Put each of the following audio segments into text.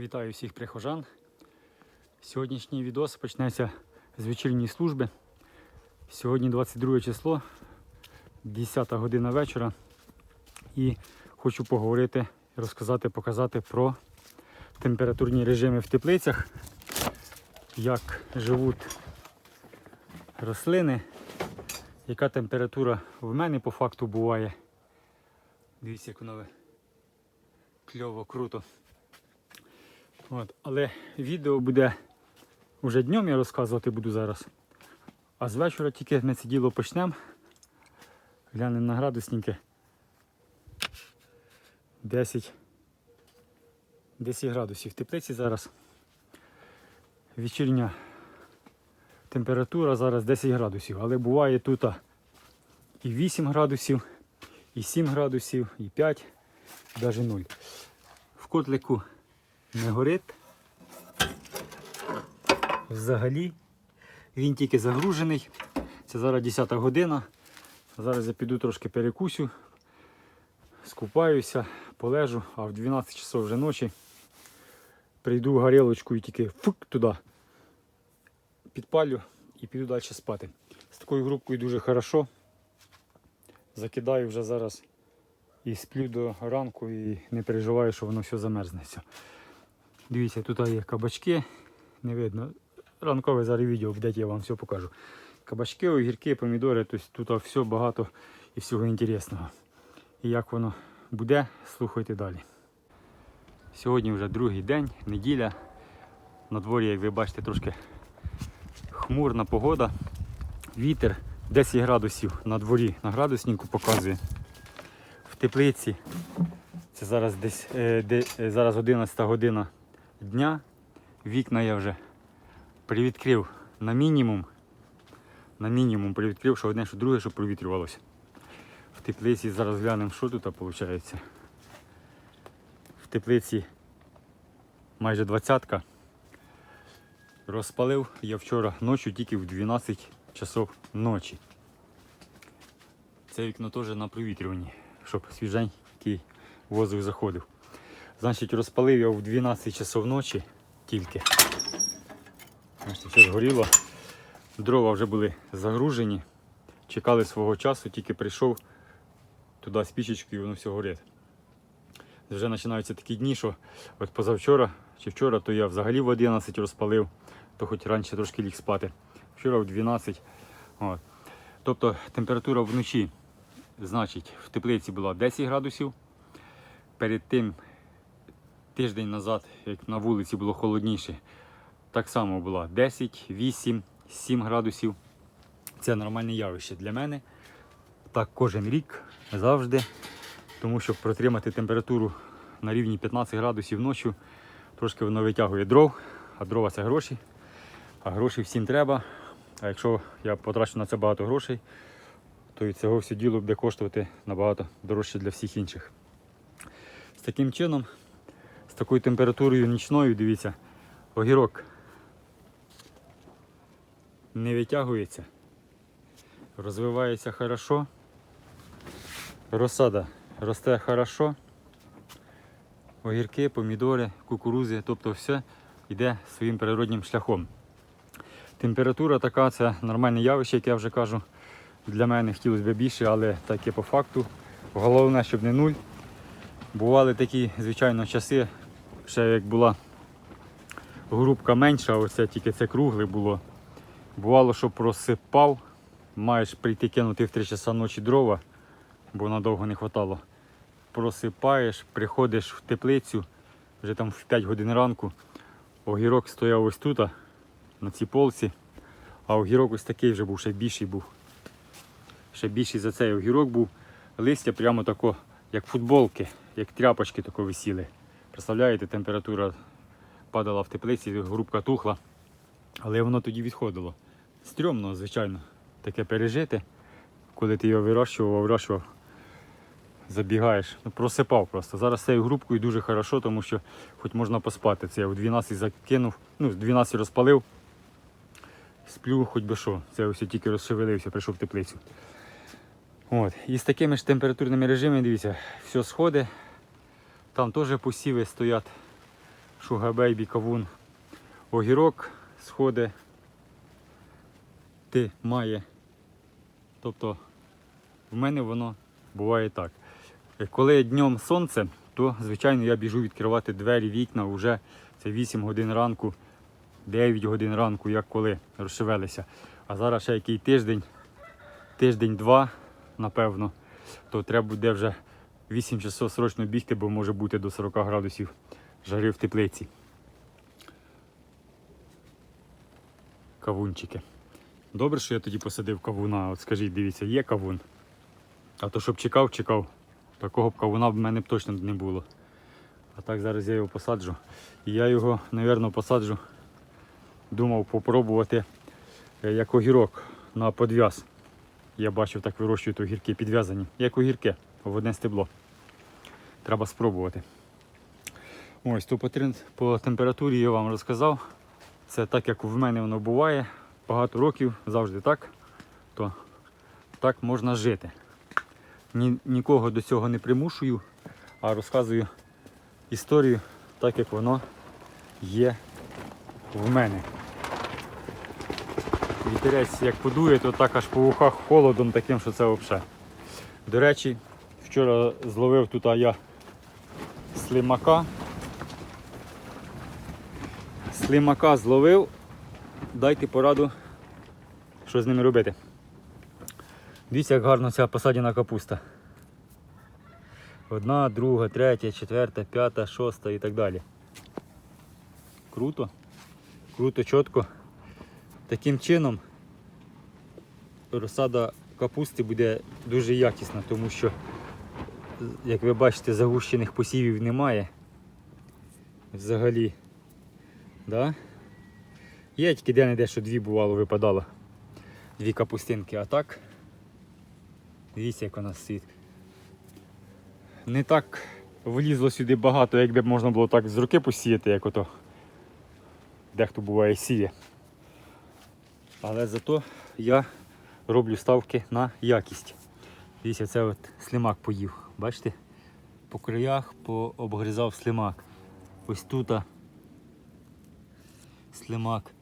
Вітаю всіх прихожан. Сьогоднішній відос почнеться з вечірньої служби. Сьогодні 22 число, 10 година вечора. І хочу поговорити, розказати, показати про температурні режими в теплицях, як живуть рослини, яка температура в мене по факту буває. Дивіться, як воно кльово, круто. От, але відео буде вже днем, я розказувати буду зараз. А з вечора тільки ми це діло почнемо. Глянемо на градусники. 10. 10 градусів теплиці зараз. Вечірня температура зараз 10 градусів, але буває тут і 8 градусів, і 7 градусів, і 5, і навіть 0. В котлику не горить. Взагалі. Він тільки загружений. Це зараз 10 година. Зараз я піду трошки перекусю, скупаюся, полежу, а в 12 часов вже ночі прийду в горілочку і тільки фук туди підпалю і піду далі спати. З такою грубкою дуже хорошо. Закидаю вже зараз і сплю до ранку і не переживаю, що воно все замерзнеться. Дивіться, тут є кабачки, не видно. Ранкове зараз відео, де я вам все покажу. Кабачки, огірки, помідори, тобто тут все багато і всього інтересного. І як воно буде, слухайте далі. Сьогодні вже другий день, неділя. На дворі, як ви бачите, трошки хмурна погода. Вітер 10 градусів на дворі на градуснику показує. В теплиці це зараз десь е, де, е, зараз 11 година дня. Вікна я вже привідкрив на мінімум. На мінімум привідкрив, що одне, що друге, щоб провітрювалося. В теплиці зараз глянемо, що тут виходить. В теплиці майже двадцятка. Розпалив я вчора ночі тільки в 12 часов ночі. Це вікно теж на провітрюванні, щоб свіженький воздух заходив. Значить, розпалив я в 12 часов ночі тільки. Бачите, все згоріло. Дрова вже були загружені, чекали свого часу, тільки прийшов туди з пічечкою і воно все горить. Вже починаються такі дні, що от позавчора чи вчора, то я взагалі в 11 розпалив, то хоч раніше трошки ліг спати. Вчора в 12. От. Тобто температура вночі, значить, в теплиці була 10 градусів. Перед тим тиждень назад, як на вулиці було холодніше, так само було 10, 8, 7 градусів. Це нормальне явище для мене. Так кожен рік завжди. Тому що протримати температуру на рівні 15 градусів ночі, трошки воно витягує дров, а дрова це гроші. А гроші всім треба. А якщо я потрачу на це багато грошей, то і цього все діло буде коштувати набагато дорожче для всіх інших. З таким чином, такою температурою нічною, дивіться, огірок не витягується, розвивається хорошо, розсада росте хорошо, огірки, помідори, кукурузи, тобто все йде своїм природнім шляхом. Температура така, це нормальне явище, як я вже кажу. Для мене хотілося б більше, але таке по факту. Головне, щоб не нуль. Бували такі, звичайно, часи, ще як була грубка менша, оце тільки це кругле було. Бувало, що просипав, маєш прийти кинути в 3 часа ночі дрова, бо надовго не хватало. Просипаєш, приходиш в теплицю, вже там в 5 годин ранку. Огірок стояв ось тут, на цій полці, а огірок ось такий вже був, ще більший був. Ще більший за цей огірок був. Листя прямо тако, як футболки, як тряпочки тако висіли. Представляєте, температура падала в теплиці, грубка тухла. Але воно тоді відходило. Стрьомно, звичайно, таке пережити, коли ти його вирощував, вирощував, забігаєш. Ну, просипав просто. Зараз цією грубкою дуже хорошо, тому що хоч можна поспати. Це я в 12 закинув, ну, в 12 розпалив. Сплю хоч би що. Це ось тільки розшевелився, прийшов в теплицю. От. І з такими ж температурними режимами, дивіться, все сходить. Там теж посіви стоять шугабейбі, кавун, огірок, сходи. Ти має. Тобто в мене воно буває так. Е, Коли днем сонце, то звичайно я біжу відкривати двері, вікна вже це 8 годин ранку, 9 годин ранку, як коли розшевелися. А зараз ще який тиждень, тиждень-два, напевно, то треба буде вже 8 часов срочно бігти, бо може бути до 40 градусів жари в теплиці. Кавунчики. Добре, що я тоді посадив кавуна. От скажіть, дивіться, є кавун. А то щоб чекав, чекав, такого б кавуна в мене б точно не було. А так зараз я його посаджу. І я його, мабуть, посаджу. Думав попробувати е, як огірок на подв'яз. Я бачив, так вирощують огірки підв'язані. Як огірки в одне стебло. Треба спробувати. Ось, то по, температурі я вам розказав. Це так, як в мене воно буває. Багато років завжди так, то так можна жити. Ні, нікого до цього не примушую, а розказую історію так, як воно є в мене. Вітерець як подує, то так аж по вухах холодом таким, що це взагалі. До речі, вчора зловив тут я слимака. Слимака зловив. Дайте пораду, що з ними робити. Дивіться, як гарно ця посадяна капуста. Одна, друга, третя, четверта, п'ята, шоста і так далі. Круто. Круто, чітко. Таким чином розсада капусти буде дуже якісна, тому що, як ви бачите, загущених посівів немає. Взагалі. Да? Є тільки де-не-де, що дві бувало випадало. Дві капустинки, а так. Дивіться, як вона стоїть. Не так влізло сюди багато, якби можна було так з руки посіяти, як ото дехто буває сіє. Але зато я роблю ставки на якість. Дивіться, це от слимак поїв. Бачите? По краях пообгризав слимак. Ось тут слимак.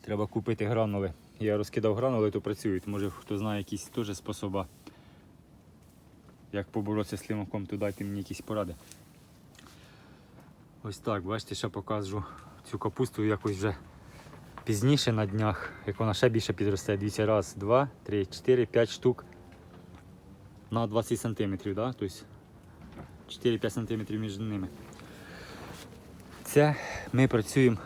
Треба купити гранули. Я розкидав гранули, то працюють. Може хто знає якісь теж способи. Як поборотися з слимаком, то дайте мені якісь поради. Ось так, бачите, ще покажу цю капусту якось вже пізніше на днях, як вона ще більше підросте. Дивіться, раз, два, три, чотири, п'ять штук на 20 сантиметрів, да? тобто 4-5 сантиметрів між ними. Це ми працюємо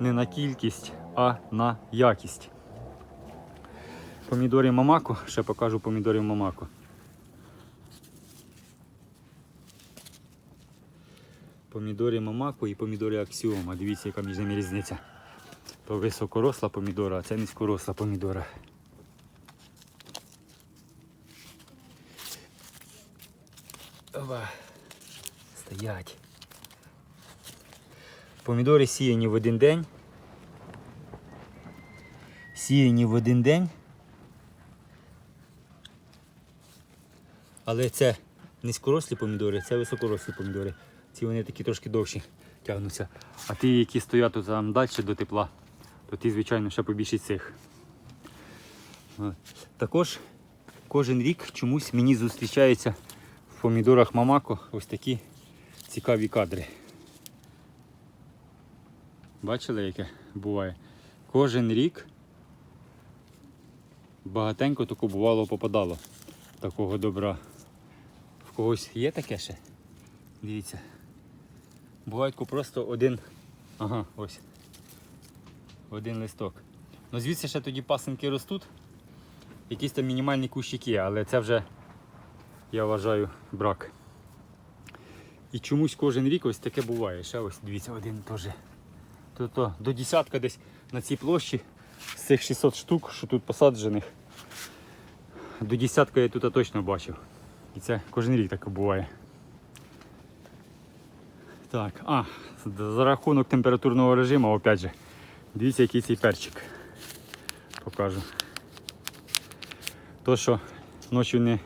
не на кількість, а на якість. Помідори Мамако, ще покажу помідорів Мамако. Помідори Мамако і помідори Аксіома. Дивіться, яка між ними різниця. То високоросла помідора, а це низькоросла помідора. Ова. Стоять. Помідори сіяні в один день. Сіяні в один день. Але це низькорослі помідори, це високорослі помідори. Ці вони такі трошки довші тягнуться. А ті, які стоять тут там далі до тепла, то ті, звичайно, ще побільше цих. Також кожен рік чомусь мені зустрічаються в помідорах Мамако ось такі цікаві кадри. Бачили, яке буває? Кожен рік багатенько тако бувало попадало такого добра. В когось є таке ще? Дивіться. Бувають просто один. Ага, ось. Один листок. Ну звідси ще тоді пасинки ростуть. Якісь там мінімальні кущики, але це вже, я вважаю, брак. І чомусь кожен рік ось таке буває. Ще ось дивіться, один теж. Тобто до десятка десь на цій площі з цих 600 штук, що тут посаджених, до десятка я тут точно бачив. І це кожен рік таке буває. Так, а, за рахунок температурного режиму, опять же, дивіться, який цей перчик. Покажу. То, що ночі не,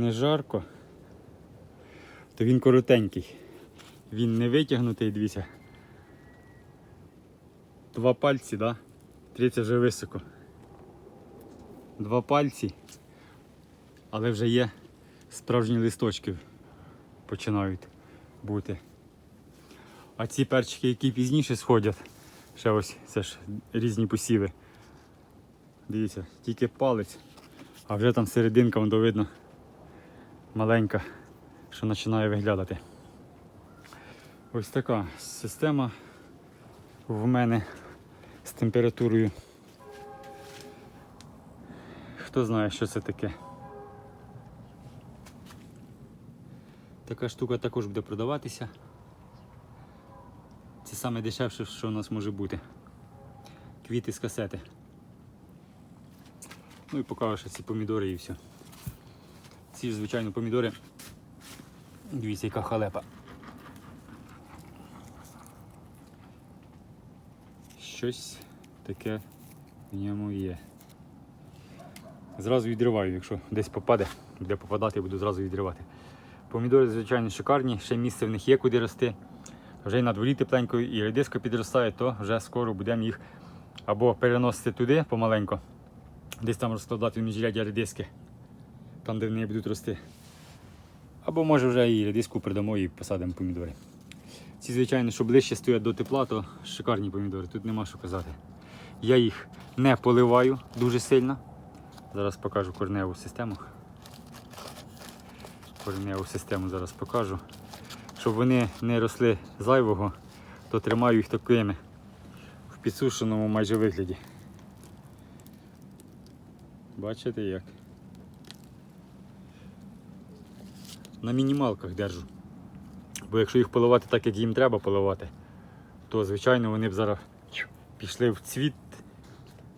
не жарко, то він коротенький. Він не витягнутий, дивіться. Два пальці, да? Третє вже високо. Два пальці, але вже є справжні листочки починають бути. А ці перчики, які пізніше сходять, ще ось це ж різні посіви. Дивіться, тільки палець, а вже там серединка воно видно маленька, що починає виглядати. Ось така система в мене з температурою. Хто знає, що це таке. Така штука також буде продаватися. Це саме дешевше, що у нас може бути. Квіти з касети. Ну і покажу ці помідори і все. Ці звичайно, помідори. Дивіться, яка халепа. Щось таке в ньому є. Зразу відриваю, якщо десь попаде, буде попадати, буду зразу відривати. Помідори, звичайно, шикарні, ще місце в них є куди рости. Вже й на дворі тепленько, і редиска підростає, то вже скоро будемо їх або переносити туди помаленько, десь там розкладати в міжряддя редиски, там де вони будуть рости. Або може вже і редиску придамо і посадимо помідори. Ці, звичайно, що ближче стоять до тепла, то шикарні помідори, тут нема що казати. Я їх не поливаю дуже сильно. Зараз покажу корневу систему. Корневу систему зараз покажу. Щоб вони не росли зайвого, то тримаю їх такими в підсушеному майже вигляді. Бачите як? На мінімалках держу. Бо якщо їх поливати так, як їм треба поливати, то звичайно вони б зараз пішли в цвіт,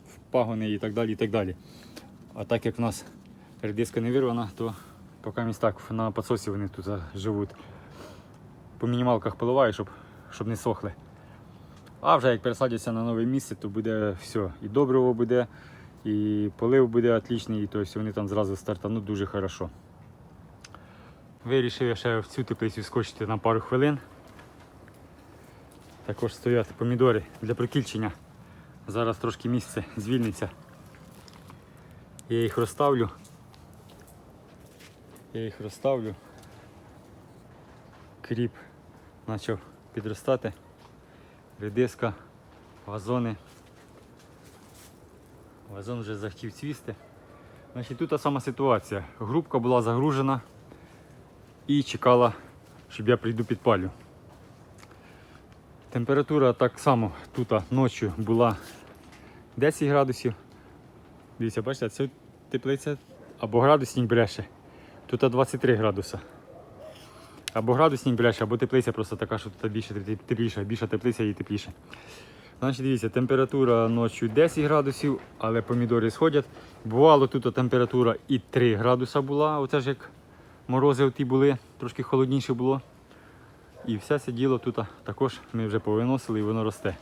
в пагони і так далі. і так далі. А так як в нас редиска не вирвана, то поки місць так на підсосі вони тут живуть. По мінімалках поливаю, щоб, щоб не сохли. А вже як пересадяться на нове місце, то буде все. І добриво буде, і полив буде отличний, і тобто вони там зразу стартануть дуже хорошо. Вирішив я ще в цю теплицю скочити на пару хвилин. Також стоять помідори для прокільчення. Зараз трошки місце звільниться. Я їх розставлю. Я їх розставлю. Кріп почав підростати. Редиска, вазони. Вазон вже захотів цвісти. Значить, тут та сама ситуація. Грубка була загружена і чекала, щоб я прийду підпалю. Температура так само тут ночі була 10 градусів. Дивіться, бачите, це теплиця або градусник бреше. Тут 23 градуса. Або градусник бреше, або теплиця просто така, що тут більше теп- тепліша, більша теплиця і тепліше. Значить, дивіться, температура ночі 10 градусів, але помідори сходять. Бувало тут температура і 3 градуса була, оце ж як морози ті були, трошки холодніше було. І все це діло тут також ми вже повиносили і воно росте.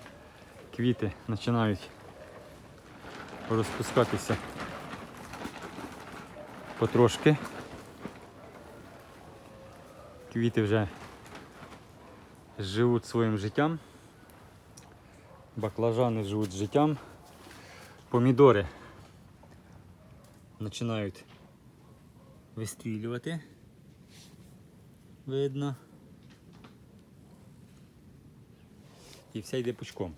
Квіти починають розпускатися потрошки. Квіти вже живуть своїм життям. Баклажани живуть життям. Помідори починають вистрілювати. Видно. І все йде пучком.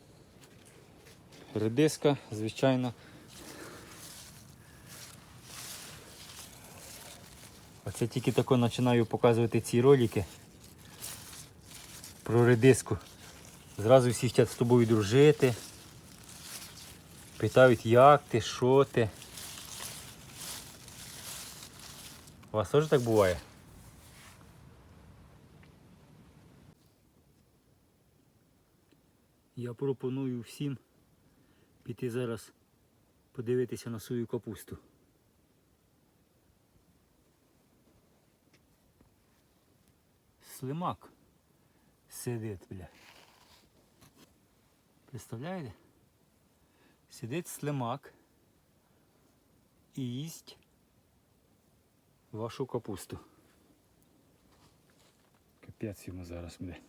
Редиска, звичайно. Оце тільки тако починаю показувати ці ролики про редиску. Зразу всі хочуть з тобою дружити. Питають, як ти, що ти. У вас теж так буває? Я пропоную всім піти зараз подивитися на свою капусту. Слимак сидить, бля. Представляєте? Сидить слимак і їсть вашу капусту. Капець йому зараз буде.